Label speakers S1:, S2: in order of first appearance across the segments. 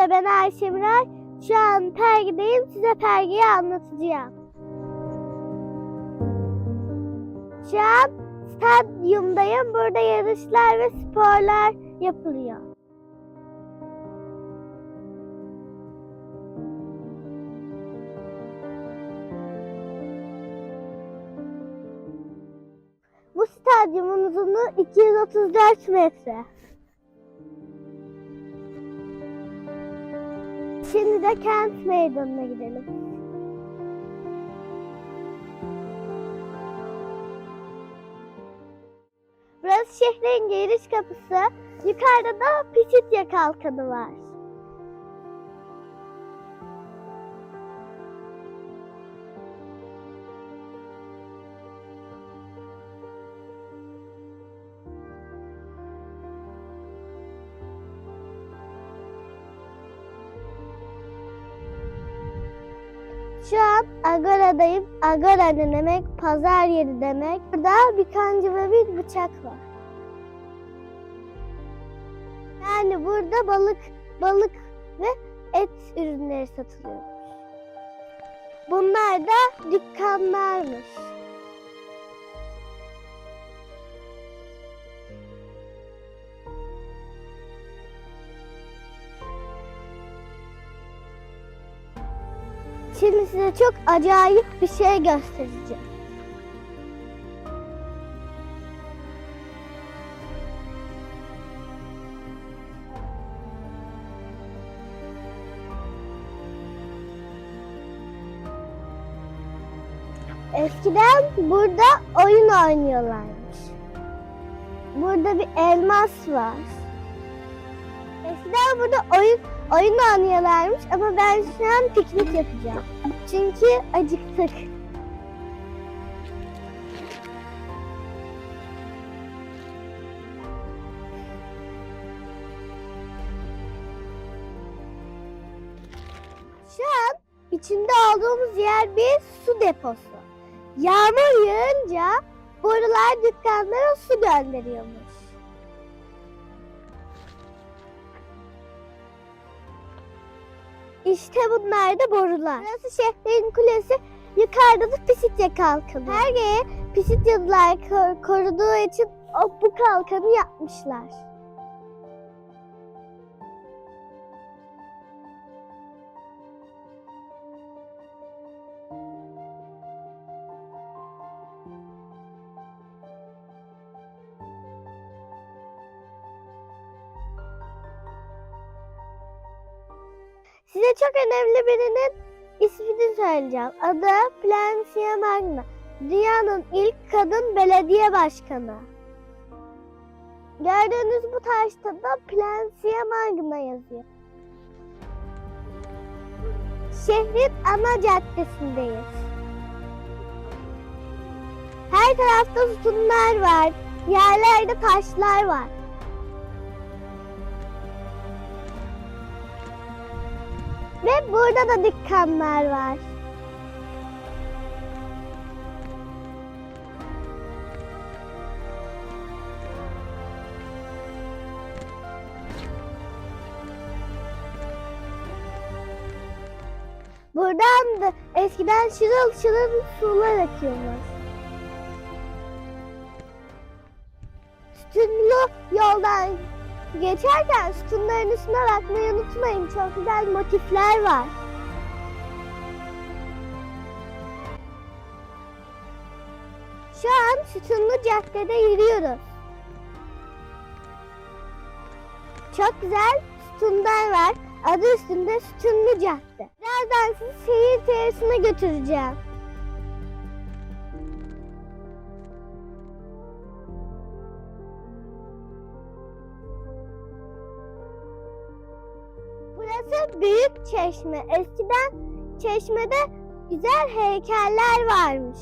S1: Merhaba ben Ayşe Miray. Şu an Pergi'deyim. Size Pergi'yi anlatacağım. Şu an stadyumdayım. Burada yarışlar ve sporlar yapılıyor. Bu stadyumun uzunluğu 234 metre. Şimdi de kent meydanına gidelim. Burası şehrin giriş kapısı. Yukarıda da Pisitya kalkanı var. Şu an Agora'dayım. Agora ne demek? Pazar yeri demek. Burada bir kanca ve bir bıçak var. Yani burada balık, balık ve et ürünleri satılıyor. Bunlar da dükkanlarmış. Şimdi size çok acayip bir şey göstereceğim. Eskiden burada oyun oynuyorlarmış. Burada bir elmas var. Eskiden burada oyun oyun oynuyorlarmış ama ben şu an piknik yapacağım. Çünkü acıktık. Şu an içinde olduğumuz yer bir su deposu. Yağmur yağınca borular dükkanlara su gönderiyormuş. İşte bunlar da borular. Burası şehrin kulesi, yukarıda da Pisitya kalkanı. Her yere Pisityalılar kor- koruduğu için o, bu kalkanı yapmışlar. Size çok önemli birinin ismini söyleyeceğim. Adı Plancia Magna. Dünyanın ilk kadın belediye başkanı. Gördüğünüz bu taşta da Plancia Magna yazıyor. Şehrin ana caddesindeyiz. Her tarafta sütunlar var. Yerlerde taşlar var. Ve burada da dükkanlar var. Buradan da eskiden şırıl şırıl sular akıyormuş. Sütunlu yoldan Geçerken sütunların üstüne bakmayı unutmayın. Çok güzel motifler var. Şu an sütunlu caddede yürüyoruz. Çok güzel sütunlar var. Adı üstünde sütunlu cadde. Birazdan sizi seyir teorisine götüreceğim. Büyük çeşme. Eskiden çeşmede güzel heykeller varmış.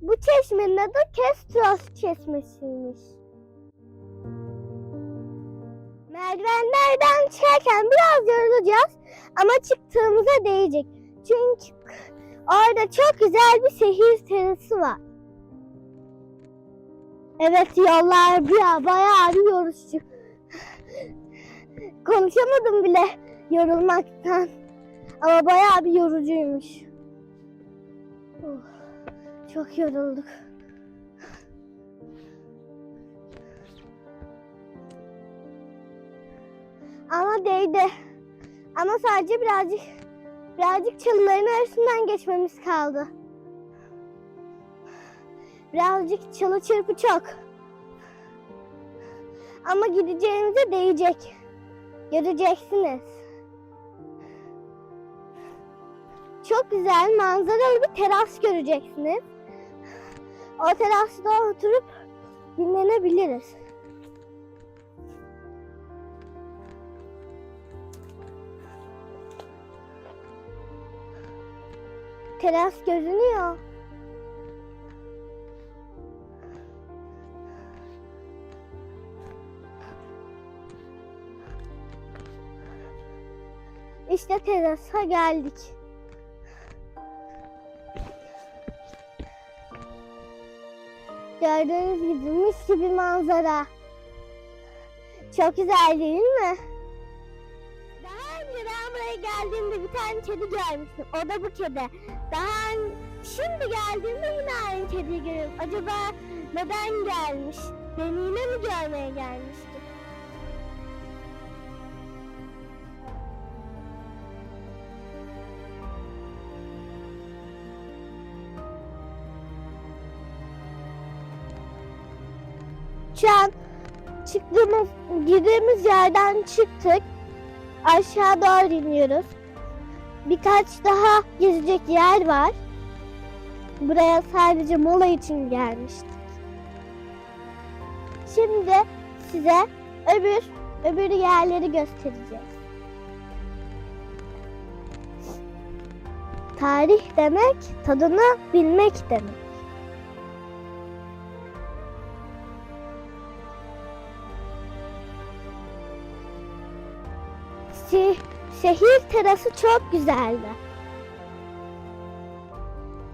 S1: Bu çeşmenin adı Kestros Çeşmesi'ymiş. Merdivenlerden çıkarken biraz yorulacağız ama çıktığımıza değecek. Çünkü orada çok güzel bir sehir terası var. Evet yollar bir bayağı bir yorucu. Konuşamadım bile yorulmaktan. Ama bayağı bir yorucuymuş. Oh, çok yorulduk. Ama değdi. Ama sadece birazcık birazcık çalıların arasından geçmemiz kaldı. Birazcık çalı çırpı çok. Ama gideceğimize değecek. Göreceksiniz. Çok güzel manzaralı bir teras göreceksiniz. O terasta oturup dinlenebiliriz. Teras görünüyor. İşte terasa geldik. Gördüğünüz gibi mis gibi manzara. Çok güzel değil mi? Daha önce ben buraya geldiğimde bir tane kedi görmüştüm. O da bu kedi. Daha şimdi geldiğimde yine aynı kediyi görüyorum. Acaba neden gelmiş? Beni yine mi görmeye gelmişti? Şu çıktığımız, girdiğimiz yerden çıktık. Aşağı doğru iniyoruz. Birkaç daha gezecek yer var. Buraya sadece mola için gelmiştik. Şimdi size öbür öbür yerleri göstereceğiz. Tarih demek tadını bilmek demek. Şeh- şehir terası çok güzeldi.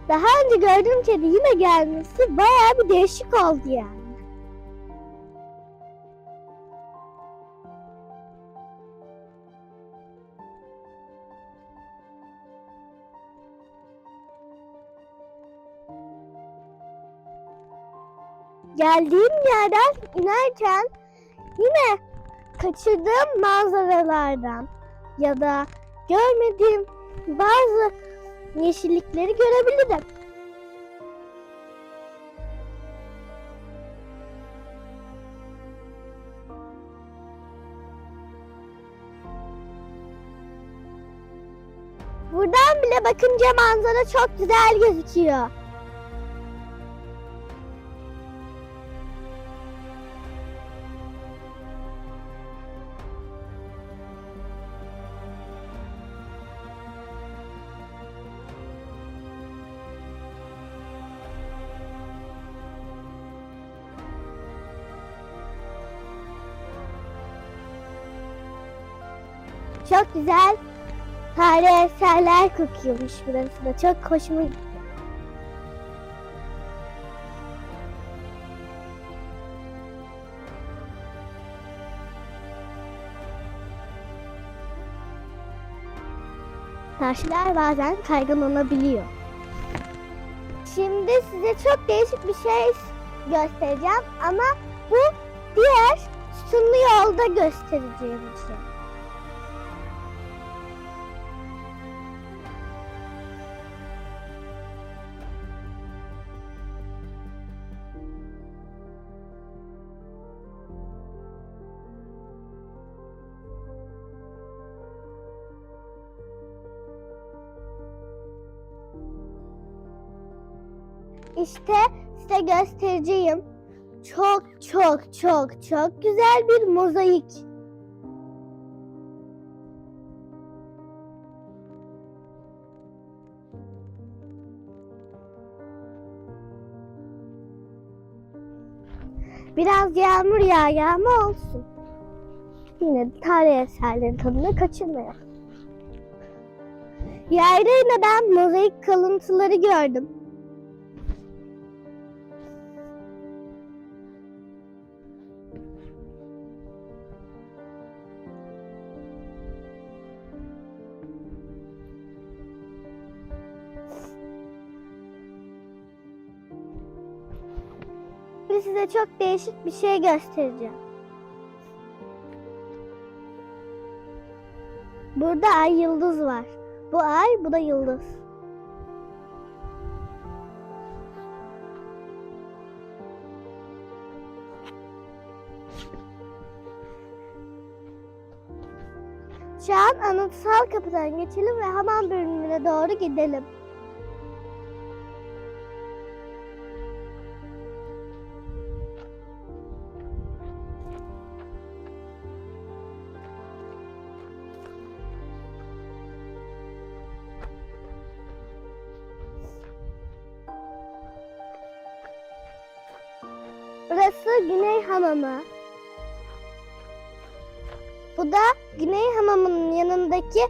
S1: Daha önce gördüğüm kedi yine gelmesi bayağı bir değişik oldu yani. Geldiğim yerden inerken yine kaçırdığım manzaralardan ya da görmediğim bazı yeşillikleri görebilirim. Buradan bile bakınca manzara çok güzel gözüküyor. Çok güzel tarihi eserler kokuyormuş burası da. Çok hoşuma gitti. Taşlar bazen kaygan olabiliyor. Şimdi size çok değişik bir şey göstereceğim ama bu diğer sütunlu yolda göstereceğim bir İşte size göstereceğim. Çok çok çok çok güzel bir mozaik. Biraz yağmur yağıyor ama olsun. Yine de tarih eserlerin tadını kaçırmayalım. Yerde yine ben mozaik kalıntıları gördüm. Size çok değişik bir şey göstereceğim. Burada ay yıldız var. Bu ay, bu da yıldız. Şu an anıtsal kapıdan geçelim ve hamam bölümüne doğru gidelim. Güney Hamamı. Bu da Güney Hamamı'nın yanındaki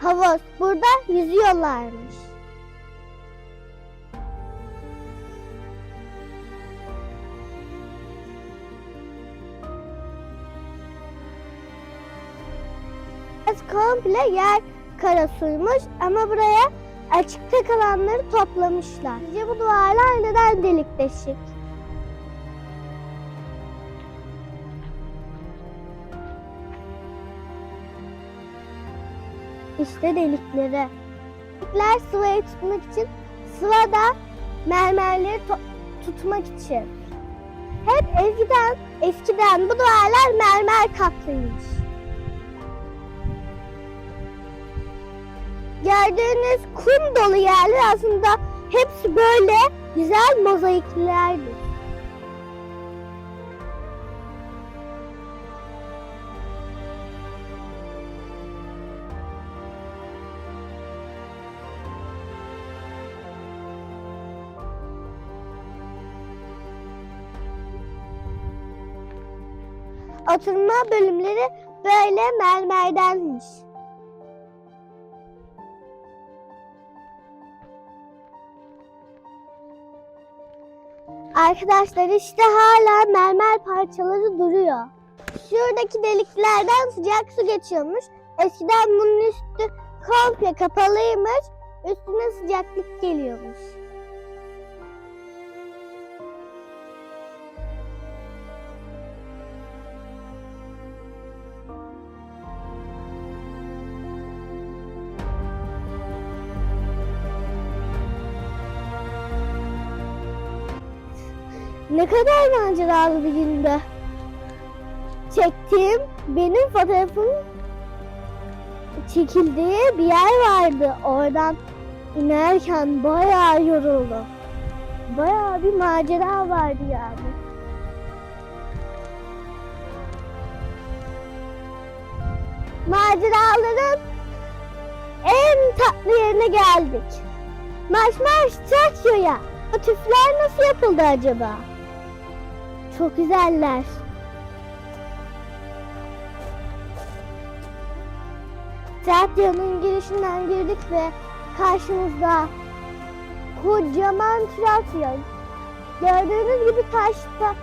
S1: havuz. Burada yüzüyorlarmış. Burası komple yer karasuymuş ama buraya açıkta kalanları toplamışlar. Sizce bu duvarlar neden delik deşik? İşte delikleri. Delikler sıvayı tutmak için, sıva da mermerleri tutmak için. Hep eskiden, eskiden bu duvarlar mermer kaplıymış. Gördüğünüz kum dolu yerler aslında hepsi böyle güzel mozaiklerdir. Oturma bölümleri böyle mermerdenmiş. Arkadaşlar işte hala mermer parçaları duruyor. Şuradaki deliklerden sıcak su geçiyormuş. Eskiden bunun üstü komple kapalıymış. Üstüne sıcaklık geliyormuş. Ne kadar maceralı bir gündü. Çektiğim benim fotoğrafım çekildiği bir yer vardı. Oradan inerken bayağı yoruldum. Bayağı bir macera vardı yani. Maceraların en tatlı yerine geldik. Marş marş Trakya'ya. O tüfler nasıl yapıldı acaba? Çok güzeller. Trakya'nın girişinden girdik ve karşımızda kocaman Trakya. Gördüğünüz gibi taşta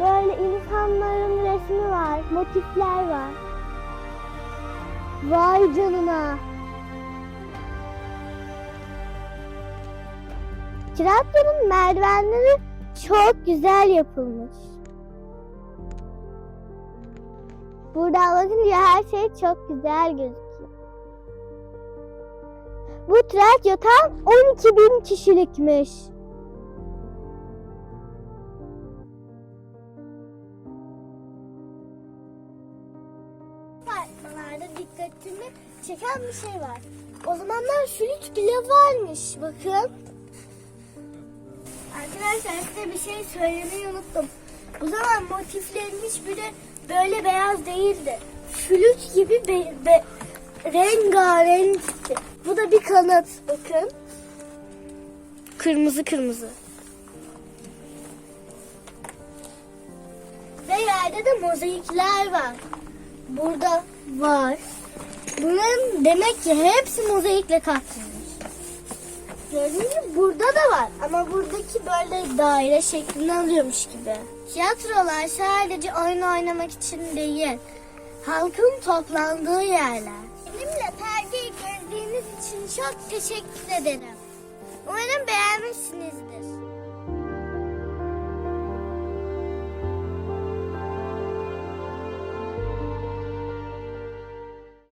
S1: böyle insanların resmi var, motifler var. Vay canına. Trakya'nın merdivenleri çok güzel yapılmış. Buradan bakınca her şey çok güzel gözüküyor. Bu Trakya tam 12 bin kişilikmiş. Farklılarda dikkatimi çeken bir şey var. O zamanlar flüt bile varmış. Bakın. Arkadaşlar size bir şey söylemeyi unuttum. O zaman motiflerin hiçbiri böyle beyaz değildi. Flüt gibi be, be, rengarenkti. Bu da bir kanat. Bakın. Kırmızı kırmızı. Ve yerde de mozaikler var. Burada var. Bunların demek ki hepsi mozaikle kaplanmış. Gördüğünüz burada da var ama buradaki böyle daire şeklini alıyormuş gibi. Tiyatrolar sadece oyun oynamak için değil, halkın toplandığı yerler. Benimle perdeyi gezdiğiniz için çok teşekkür ederim. Umarım beğenmişsinizdir.